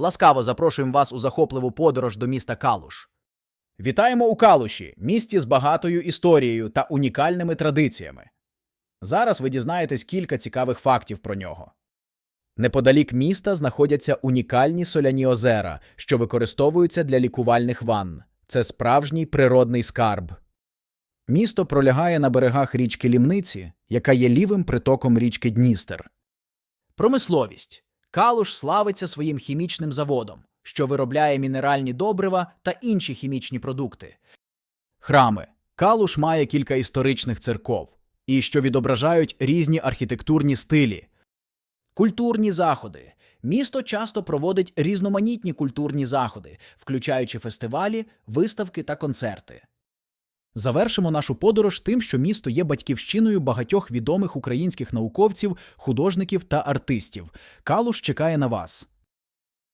Ласкаво запрошуємо вас у захопливу подорож до міста Калуш. Вітаємо у Калуші, місті з багатою історією та унікальними традиціями. Зараз ви дізнаєтесь кілька цікавих фактів про нього. Неподалік міста знаходяться унікальні соляні озера, що використовуються для лікувальних ванн. Це справжній природний скарб. Місто пролягає на берегах річки Лімниці, яка є лівим притоком річки Дністер. Промисловість. Калуш славиться своїм хімічним заводом, що виробляє мінеральні добрива та інші хімічні продукти. Храми. Калуш має кілька історичних церков, і що відображають різні архітектурні стилі. Культурні заходи. Місто часто проводить різноманітні культурні заходи, включаючи фестивалі, виставки та концерти. Завершимо нашу подорож тим, що місто є батьківщиною багатьох відомих українських науковців, художників та артистів. Калуш чекає на вас.